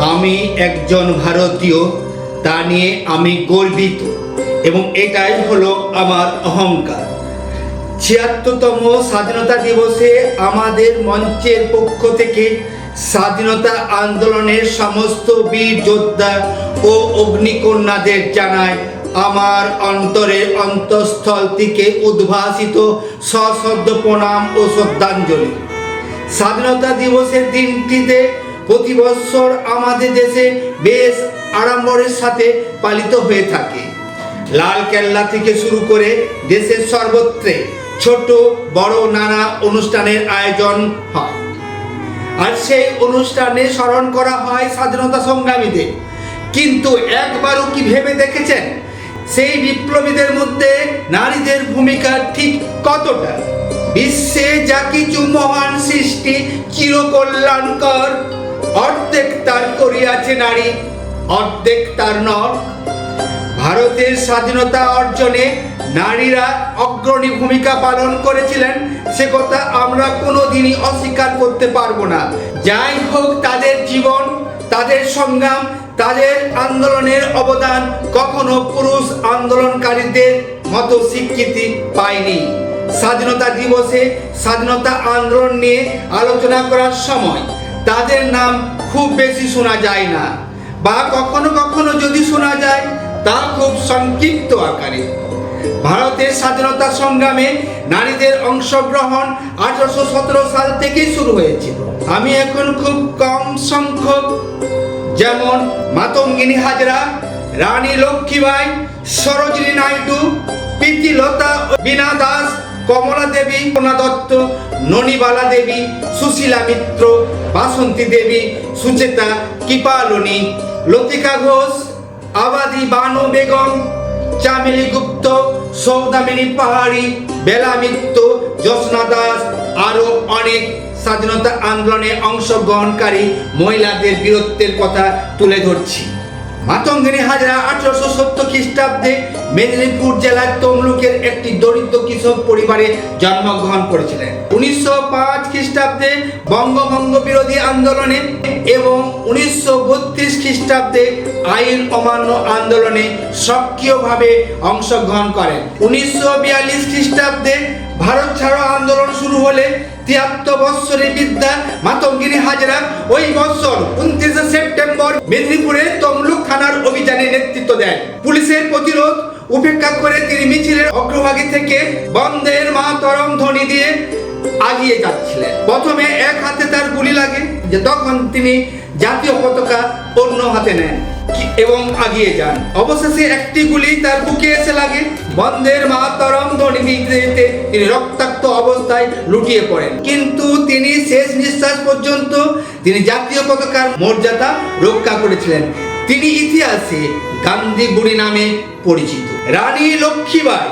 আমি একজন ভারতীয়, তা নিয়ে আমি গর্বিত এবং এটাই হলো আমার অহংকার। ছিয়াত্তরতম স্বাধীনতা দিবসে আমাদের মঞ্চের পক্ষ থেকে স্বাধীনতা আন্দোলনের সমস্ত বীর যোদ্ধা ও অগ্নিকন্যাদের জানায় আমার অন্তরের অন্তঃস্থল থেকে উদ্ভাসিত সশব্দ প্রণাম ও শ্রদ্ধাঞ্জলি। স্বাধীনতা দিবসের দিনটিতে প্রতি বছর আমাদের দেশে বেশ আড়ম্বরের সাথে পালিত হয়ে থাকে। লাল কেল্লা থেকে শুরু করে দেশের সর্বত্রে ছোট, বড় নানা অনুষ্ঠানের আয়োজন হয়। আর সেই অনুষ্ঠানে স্মরণ করা হয় স্বাধীনতা সংগ্রামীদের। কিন্তু একবারও কি ভেবে দেখেছেন? সেই বিপ্লবীদের মধ্যে নারীদের ভূমিকা ঠিক কতটা? বিশ্বে যা কিছু মহান সৃষ্টি, চিরকল্যাণকর। অর্ধেক তার করিয়াছে নারী, অর্ধেক তার নর। ভারতের স্বাধীনতা অর্জনে নারীরা অগ্রণী ভূমিকা পালন করেছিলেন, সে কথা আমরা কোনোদিনই অস্বীকার করতে পারব না। যাই হোক, তাদের জীবন, তাদের সংগ্রাম, তাদের আন্দোলনের অবদান কখনো পুরুষ আন্দোলনকারীদের মতো স্বীকৃতি পায়নি। স্বাধীনতা দিবসে স্বাধীনতা আন্দোলন নিয়ে আলোচনা করার সময় তাদের নাম খুব বেশি শোনা যায় না। বা কখনো কখনো যদি শোনা যায়, তা খুব সংক্ষিপ্ত আকারে। ভারতের স্বাধীনতা সংগ্রামে নারীদের অংশগ্রহণ আঠারোশো সতেরো সাল থেকেই শুরু হয়েছিল। আমি এখন খুব কম সংখ্যক, যেমন মাতঙ্গিনী হাজরা, রানী লক্ষ্মীবাই সরোজিনী নাইডু, প্রীতিলতা বীণা দাস কমলা দেবী কোনা দত্ত, ননিবালা দেবী, সুশীলা মিত্র, বাসন্তী দেবী, সুচেতা কৃপালনী, লতিকা ঘোষ, আবাদি বানু বেগম, চামেলি গুপ্ত, সৌদামিনী পাহাড়ি, বেলা মিত্র জ্যোৎস্না দাস আরও অনেক স্বাধীনতা আন্দোলনে অংশগ্রহণকারী মহিলাদের বীরত্বের কথা তুলে ধরছি। মাতঙ্গিনী হাজরা আঠারোশো সত্তর খ্রিস্টাব্দে মেদিনীপুর জেলার তমলুকের একটি দরিদ্র কৃষক পরিবারে জন্মগ্রহণ করেছিলেন। উনিশশো পাঁচ খ্রিস্টাব্দে বঙ্গভঙ্গ বিরোধী আন্দোলনে এবং উনিশশো বত্রিশ খ্রিস্টাব্দে আইন অমান্য আন্দোলনে সক্রিয়ভাবে অংশগ্রহণ করেন। উনিশশো বিয়াল্লিশ খ্রিস্টাব্দে ভারত ছাড়ো আন্দোলন শুরু হলে তিয়াত্তর বৎসরের বিদ্যা মাতঙ্গিনী হাজরা ওই বৎসর উনত্রিশে সেপ্টেম্বর মেদিনীপুরে তমলুক থানার অভিযানে নেতৃত্ব দেন। পুলিশের প্রতিরোধ উপেক্ষা করে তিনি মিছিলের অগ্রভাগে থেকে বন্ধের মা তরম ধ্বনি দিয়ে আগিয়ে যাচ্ছিলেন। প্রথমে এক হাতে তার গুলি লাগে যে তখন তিনি জাতীয় পতাকা অন্য হাতে নেন। এবং আগিয়ে যান। অবশেষে একটি গুলি তার বুকে এসে লাগে। বন্ধের মাতরম ধ্বনি দিতে তিনি রক্তাক্ত অবস্থায় লুটিয়ে পড়েন। কিন্তু তিনি শেষ নিঃশ্বাস পর্যন্ত তিনি জাতীয় পতাকার মর্যাদা রক্ষা করেছিলেন। তিনি ইতিহাসে গান্ধী বুড়ি নামে পরিচিত। রানী লক্ষ্মীবাই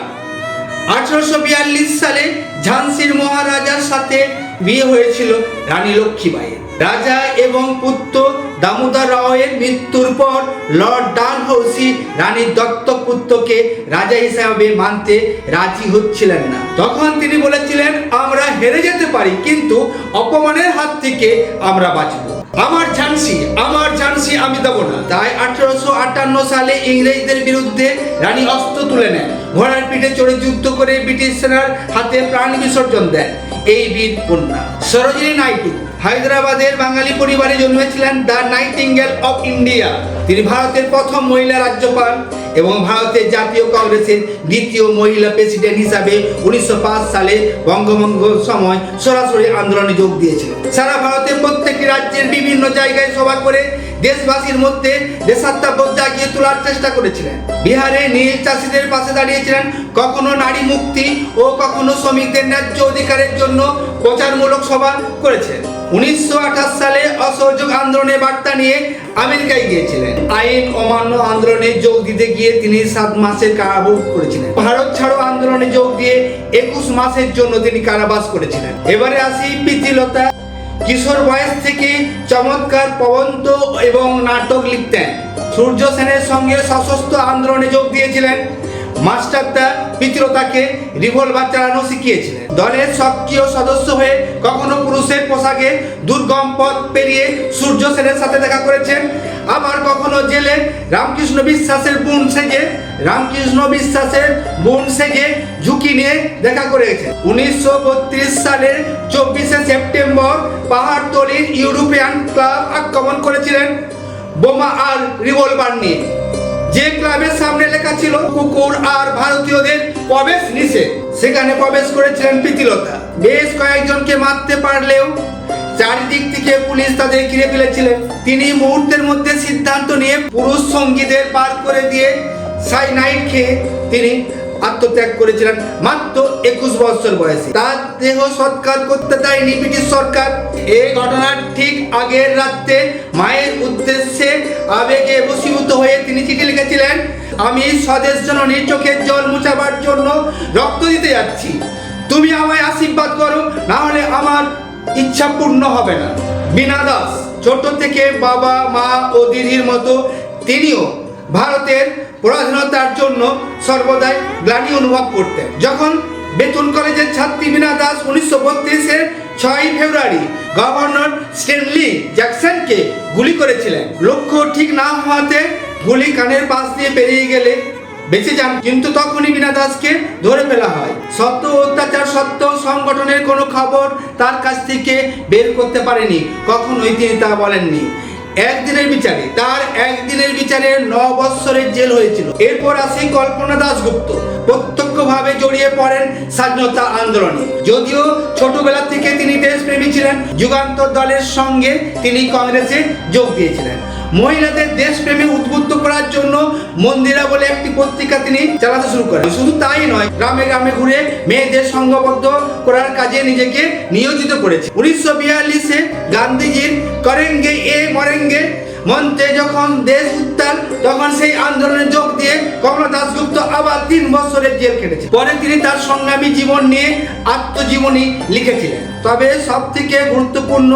আঠারোশো বিয়াল্লিশ সালে ঝান্সির মহারাজার সাথে বিয়ে হয়েছিল রানী লক্ষ্মীবাইয়ের রাজা এবং পুত্র দামোদর রাওয়ের মৃত্যুর পর লর্ড ডালহৌসি রানীর দত্তক পুত্রকে রাজা হিসাবে মানতে রাজি হচ্ছিলেন না। তখন তিনি বলেছিলেন, আমরা হেরে যেতে পারি, কিন্তু অপমানের হাত থেকে আমরা বাঁচব। আমার ঝান্সি আমার ঝান্সি আমি দেবো না। তাই আঠারোশো আটান্ন সালে ইংরেজদের বিরুদ্ধে রানী অস্ত্র তুলে নেন। ঘোড়ার পিঠে চড়ে যুদ্ধ করে ব্রিটিশ সেনার হাতে প্রাণ বিসর্জন দেন। এই বীর কন্যা। সরোজিনী নাইডু হায়দ্রাবাদের বাঙালি পরিবারে জন্মেছিলেন দ্য নাইটিঙ্গেল অফ ইন্ডিয়া। তিনি ভারতের প্রথম মহিলা রাজ্যপাল এবং ভারতের জাতীয় কংগ্রেসের দ্বিতীয় মহিলা প্রেসিডেন্ট হিসাবে উনিশশো পাঁচ সালে বঙ্গভঙ্গ সময় সরাসরি আন্দোলনে যোগ দিয়েছিলেন। সারা ভারতের প্রত্যেকটি রাজ্যের বিভিন্ন জায়গায় সভা করে দেশবাসীর মধ্যে দেশাত্মাবোধ জাগিয়ে তোলার চেষ্টা করেছিলেন। বিহারে নীল চাষিদের পাশে দাঁড়িয়েছিলেন কখনো নারী মুক্তি ও কখনো শ্রমিকদের ন্যায্য অধিকারের জন্য প্রচারমূলক সভা করেছেন। উনিশশো আঠাশ সালে অসহযোগ আন্দোলনের বার্তা নিয়ে আমেরিকায় গিয়েছিলেন। আইন অমান্য আন্দোলনে যোগ দিতে গিয়ে তিনি সাত মাসের কারাভোগ করেছিলেন। ভারত ছাড়ো আন্দোলনে যোগ দিয়ে একুশ মাসের জন্য তিনি কারাবাস করেছিলেন। এবারে আসি প্রীতিলতা কিশোর বয়স থেকে চমৎকার প্রবন্ধ এবং নাটক লিখতেন। সূর্য সেনের সঙ্গে সশস্ত্র আন্দোলনে যোগ দিয়েছিলেন। মাস্টারদা পিতৃতাকে রিভলভার চালানো শিখিয়েছিলেন। দলের সক্রিয় সদস্য হয়ে কখনো পুরুষের পোশাকে দুর্গম পথ পেরিয়ে সূর্য সেনের সাথে দেখা করেছেন। আবার কখনো জেলে রামকৃষ্ণ বিশ্বাসের বোন সেজে, রামকৃষ্ণ বিশ্বাসের বোন সেজে ঝুঁকি নিয়ে দেখা করেছেন উনিশশো বত্রিশ সালের চব্বিশে সেপ্টেম্বর পাহাড়তলির ইউরোপিয়ান ক্লাব আক্রমণ করেছিলেন বোমা আর রিভলভার নিয়ে। যে ক্লাবের সামনে লেখা ছিল, কুকুর আর ভারতীয়দের প্রবেশ নিষেধ। সেখানে প্রবেশ করেছিলেন প্রীতিলতা। বেশ কয়েকজনকে মারতে পারলেও চারিদিক থেকে পুলিশ তাদের ঘিরে ফেলেছিলেন। তিনি মুহূর্তের মধ্যে সিদ্ধান্ত নিয়ে পুরুষ সঙ্গীদের পার করে দিয়ে সাইনাইড খেয়ে তিনি আত্মত্যাগ করেছিলেন মাত্র একুশ বছর বয়সে। তার দেহ সৎকার করতে দেয়নি ব্রিটিশ সরকার। এই ঘটনার ঠিক আগের রাত্রে মায়ের উদ্দেশ্যে আবেগে বসীভূত হয়ে তিনি চিঠি লিখেছিলেন, আমি স্বদেশ জননীর চোখের জল মুছাবার জন্য রক্ত দিতে যাচ্ছি। তুমি আমায় আশীর্বাদ করো, না হলে আমার ইচ্ছা পূর্ণ হবে না। বিনা দাস, ছোট থেকে বাবা, মা ও দিদির মতো তিনিও ভারতের পরাধীনতার জন্য সর্বদাই গ্লানি অনুভব করতেন। যখন বেতন কলেজের ছাত্রী বিনা দাস উনিশশো বত্রিশের ছয়ই ফেব্রুয়ারি গভর্নর স্টেনলি জ্যাকসনকে গুলি করেছিলেন। লক্ষ্য ঠিক না হওয়াতে গুলি কানের পাশ দিয়ে পেরিয়ে গেলে বেঁচে যান। কিন্তু তখনই বিনা দাসকে ধরে ফেলা হয়। সত্য অত্যাচার সত্ত্বেও সংগঠনের কোনো খবর তার কাছ থেকে বের করতে পারেনি। কখনোই তিনি তা বলেননি। একদিনের বিচারে, তার একদিনের বিচারে ন বৎসরের জেল হয়েছিল। এরপর আসে কল্পনা দাশগুপ্ত প্রত্যক্ষভাবে জড়িয়ে পড়েন স্বাধীনতা আন্দোলনে। যদিও ছোটবেলা থেকে তিনি দেশপ্রেমী ছিলেন, যুগান্তর দলের সঙ্গে তিনি কংগ্রেসে যোগ দিয়েছিলেন। মহিলাদের দেশপ্রেমে উদ্বুদ্ধ করার জন্য মন্দিরা বলে একটি পত্রিকা তিনি চালাতে শুরু করেন। শুধু তাই নয়, গ্রামে গ্রামে ঘুরে মেয়েদের সংঘবদ্ধ করার কাজে নিজেকে নিয়োজিত করেছে। উনিশশো বিয়াল্লিশে গান্ধীজির করেঙ্গে এ মরেঙ্গে মঞ্চে যখন দেশ উত্তাল, তখন সেই আন্দোলনের কমলা দাসগুপ্ত আবার তিন বছরের জেল খেটেছে পরে তিনি তার সংগ্রামী জীবন নিয়ে আত্মজীবনী লিখেছিলেন। তবে সব থেকে গুরুত্বপূর্ণ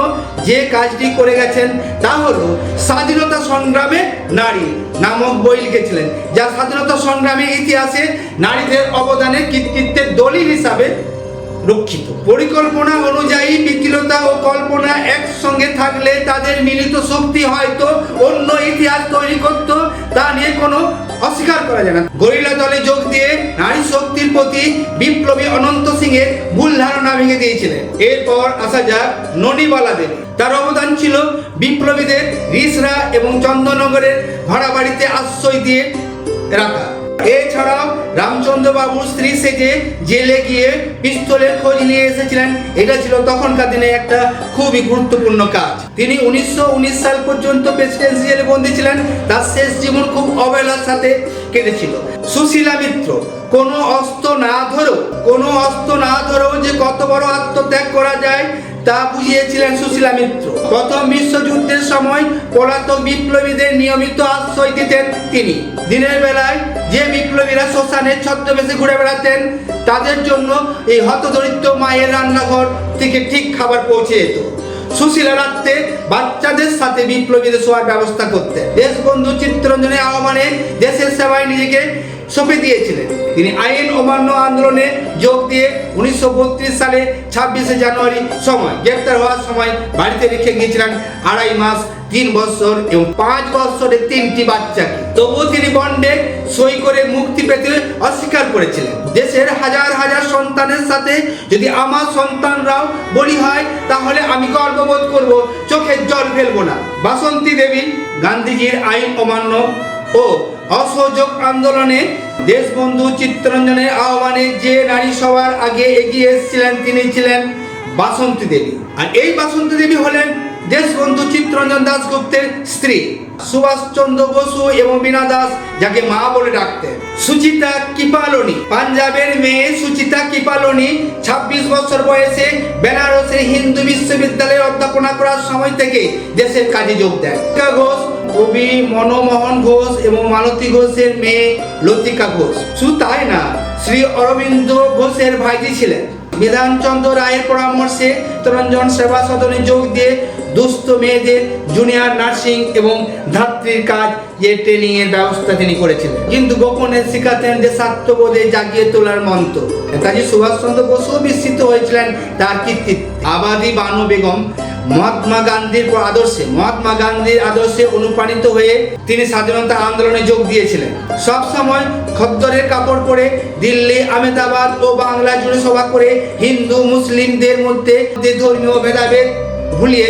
যে কাজটি করে গেছেন, তা হল স্বাধীনতা সংগ্রামে নারী নামক বই লিখেছিলেন, যা স্বাধীনতা সংগ্রামের ইতিহাসে নারীদের অবদানের কৃতিত্বের দলিল হিসাবে রক্ষিত। পরিকল্পনা অনুযায়ী বিকলতা ও কল্পনা একসঙ্গে থাকলে তাদের মিলিত শক্তি হয়তো অন্য ইতিহাস তৈরি করত, তা নিয়ে কোনো অস্বীকার করা যায় না। গরিলা দলে যোগ দিয়ে নারী শক্তির প্রতি বিপ্লবী অনন্ত সিং এর ভুল ধারণা ভেঙে দিয়েছিলেন। এরপর আসা যাক ননিবালা দেবী তার অবদান ছিল বিপ্লবীদের রিসরা এবং চন্দননগরের ভাড়া বাড়িতে আশ্রয় দিয়ে রাখা। এছাড়াও রামচন্দ্র বাবুর স্ত্রী সেজে জেলে গিয়ে পিস্তলের খোঁজ নিয়ে এসেছিলেন। এটা ছিল তখনকার দিনে একটা খুবই গুরুত্বপূর্ণ কাজ। তিনি উনিশশো উনিশ সাল পর্যন্ত প্রেসিডেন্সি জেলে বন্দী ছিলেন। তার শেষ জীবন খুব অবহেলার সাথে কেটেছিল। সুশীলা মিত্র, কোনো অস্ত্র না ধরেও, কোনো অস্ত্র না ধরেও যে কত বড় আত্মত্যাগ করা যায় তা বুঝিয়েছিলেন সুশীলা মিত্র। প্রথম বিশ্বযুদ্ধের সময় পলাতক বিপ্লবীদের নিয়মিত আশ্রয় দিতেন তিনি। দিনের বেলায় যে বিপ্লবীরা শ্মশানের ছদ্মবেশে ঘুরে বেড়াতেন, তাদের জন্য এই হতদরিদ্র মায়ের রান্নাঘর থেকে ঠিক খাবার পৌঁছে যেত। সুশীলা রাত্রে বাচ্চাদের সাথে বিপ্লবীদের শোয়ার ব্যবস্থা করতেন। দেশবন্ধু চিত্তরঞ্জনের আহ্বানে দেশের সেবায় নিজেকে সঁপে দিয়েছিলেন। তিনি আইন অমান্য আন্দোলনে যোগ দিয়ে উনিশশো বত্রিশ সালে ছাব্বিশে জানুয়ারি সময় গ্রেপ্তার হওয়ার সময় বাড়িতে রেখে গিয়েছিলেন আড়াই মাস, তিন বছর এবং পাঁচ বছরের তিনটি বাচ্চাকে। তবুও তিনি বন্ডে সই করে মুক্তি পেতে অস্বীকার করেছিলেন। দেশের হাজার হাজার সন্তানের সাথে যদি আমার সন্তানরাও বলি হয়, তাহলে আমি গর্ববোধ করব, চোখের জল ফেলব না। বাসন্তী দেবী গান্ধীজির আইন অমান্য ও অসহযোগ আন্দোলনে দেশবন্ধু চিত্তরঞ্জনের আহ্বানে যে নারী সবার আগে এগিয়ে এসেছিলেন, তিনি ছিলেন বাসন্তী দেবী। আর এই বাসন্তী দেবী হলেন দেশবন্ধু চিত্তরঞ্জন দাসগুপ্তের স্ত্রী, সুভাষচন্দ্র বসু এবং বীণা দাস, যাকে মা বলে ডাকতেন। সুচিতা কিপালনি, পাঞ্জাবের মেয়ে সুচিতা কিপালনি ২৬ বছর বয়সে বেনারসের হিন্দু বিশ্ববিদ্যালয়ে অধ্যাপনা করার সময় থেকে দেশের কাজে যোগ দেন। ঘোষ কবি মনমোহন ঘোষ এবং মালতী ঘোষের মেয়ে লতিকা ঘোষ। শুধু তাই না, শ্রী অরবিন্দ ঘোষের ভাইজি ছিলেন। বিধানচন্দ্র রায়ের পরামর্শে তরঞ্জন সেবা সদনে যোগ দিয়ে দুস্থ মেয়েদের জুনিয়র নার্সিং এবং ধাত্রীর কাজ যে ট্রেনিং এর ব্যবস্থা তিনি করেছিলেন। কিন্তু গোপনে শিখাতেন যে স্বার্থবোধে জাগিয়ে তোলার মন্ত্র। নেতাজি সুভাষচন্দ্র বসুও বিস্মিত হয়েছিলেন তার কৃতিত্ব আবাদি বানু বেগম মহাত্মা গান্ধীর আদর্শে, মহাত্মা গান্ধীর আদর্শে অনুপ্রাণিত হয়ে তিনি স্বাধীনতা আন্দোলনে যোগ দিয়েছিলেন। সব সময় খদ্দরের কাপড় পরে দিল্লি, আহমেদাবাদ ও বাংলা জুড়ে সভা করে হিন্দু, মুসলিমদের মধ্যে ধর্মীয় ভেদাভেদ ভুলিয়ে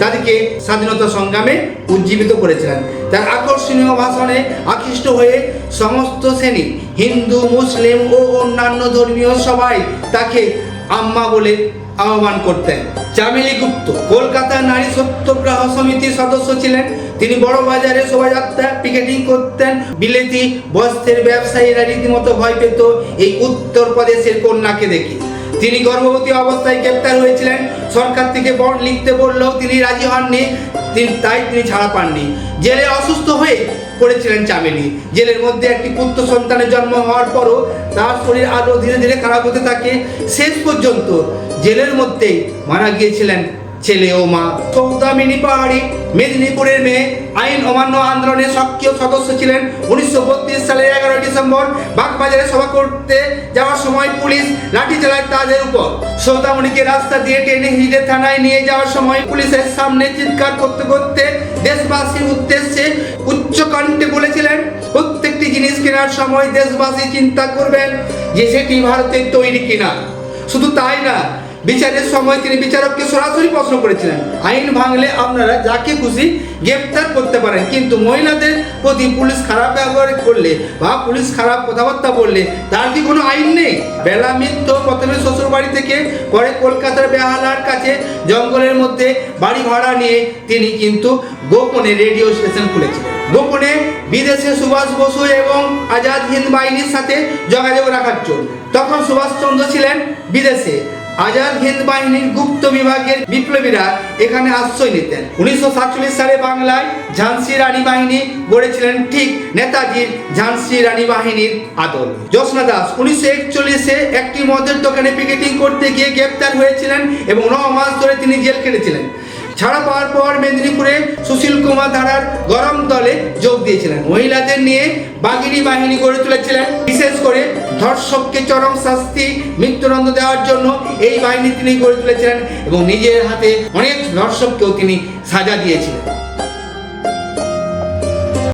তাদেরকে স্বাধীনতা সংগ্রামে উজ্জীবিত করেছিলেন। তার আকর্ষণীয় ভাষণে আকৃষ্ট হয়ে সমস্ত শ্রেণি, হিন্দু, মুসলিম ও অন্যান্য ধর্মীয় সবাই তাকে আম্মা বলে আহ্বান করতেন। চামেলি গুপ্ত, কলকাতা নারী সত্যাগ্রহ সমিতির সদস্য ছিলেন। তিনি বড় বাজারে শোভাযাত্রা পিকেটিং করতেন। বিলেতি বস্ত্রের ব্যবসায়ীরা রীতিমতো ভয় পেত এই উত্তরপ্রদেশের কন্যাকে দেখে। তিনি গর্ভবতী অবস্থায় গ্রেপ্তার হয়েছিলেন। সরকার থেকে বন্ড লিখতে বললেও তিনি রাজি হননি। তিনি তাই তিনি ছাড়া পাননি। জেলে অসুস্থ হয়ে পড়েছিলেন চামেলি। জেলের মধ্যে একটি পুত্র সন্তানের জন্ম হওয়ার পরও তার শরীর আরও ধীরে ধীরে খারাপ হতে থাকে। শেষ পর্যন্ত জেলের মধ্যেই মারা গিয়েছিলেন ছেলে ও মা সৌদামিনী পাহাড়ি, মেদিনীপুরের মেয়ে, আইন অমান্য আন্দোলনের সক্রিয় সদস্য ছিলেন উনিশশো বত্রিশ সালের এগারোই ডিসেম্বর। বাগবাজারে সভা করতে যাওয়ার সময় পুলিশ লাঠি চালায় তাদের উপর। সৌদামণিকে রাস্তা দিয়ে টেনে হিজে থানায় নিয়ে যাওয়ার সময় পুলিশের সামনে চিৎকার করতে করতে দেশবাসীর উদ্দেশ্যে উচ্চ কণ্ঠে বলেছিলেন, প্রত্যেকটি জিনিস কেনার সময় দেশবাসী চিন্তা করবেন যে সেটি ভারতের তৈরি কিনা। শুধু তাই না বিচারের সময় তিনি বিচারককে সরাসরি প্রশ্ন করেছিলেন, আইন ভাঙলে আপনারা যাকে খুশি গ্রেপ্তার করতে পারেন, কিন্তু মহিলাদের প্রতি পুলিশ খারাপ ব্যবহার করলে বা পুলিশ খারাপ কথাবার্তা বললে তার কি কোনো আইন নেই? বেলা মিত্র প্রথমে শ্বশুর বাড়ি থেকে পরে কলকাতার বেহালার কাছে জঙ্গলের মধ্যে বাড়ি ভাড়া নিয়ে তিনি কিন্তু গোপনে রেডিও স্টেশন খুলেছিলেন। গোপনে বিদেশে সুভাষ বসু এবং আজাদ হিন্দ বাহিনীর সাথে যোগাযোগ রাখার জন্য। তখন সুভাষচন্দ্র ছিলেন বিদেশে। আজাদ হিন্দ বাহিনীর গুপ্ত বিভাগের বিপ্লবীরা এখানে আশ্রয় নিতেন। উনিশশো সাতচল্লিশ সালে বাংলায় ঝান্সি রানী বাহিনী গড়েছিলেন ঠিক নেতাজির ঝান্সি রানী বাহিনীর আদল। জ্যোৎস্না দাস উনিশশো একচল্লিশে একটি মদের দোকানে পিকেটিং করতে গিয়ে গ্রেপ্তার হয়েছিলেন এবং ন মাস ধরে তিনি জেল কেটেছিলেন ছাড়া পাওয়ার পর মেদিনীপুরে সুশীল কুমার ধারার গরম দলে যোগ দিয়েছিলেন। মহিলাদের নিয়ে বাগিরি বাহিনী গড়ে তুলেছিলেন। বিশেষ করে ধর্ষককে চরম শাস্তি মৃত্যুদণ্ড দেওয়ার জন্য এই বাহিনী তিনি গড়ে তুলেছিলেন এবং নিজের হাতে অনেক ধর্ষককেও তিনি সাজা দিয়েছিলেন।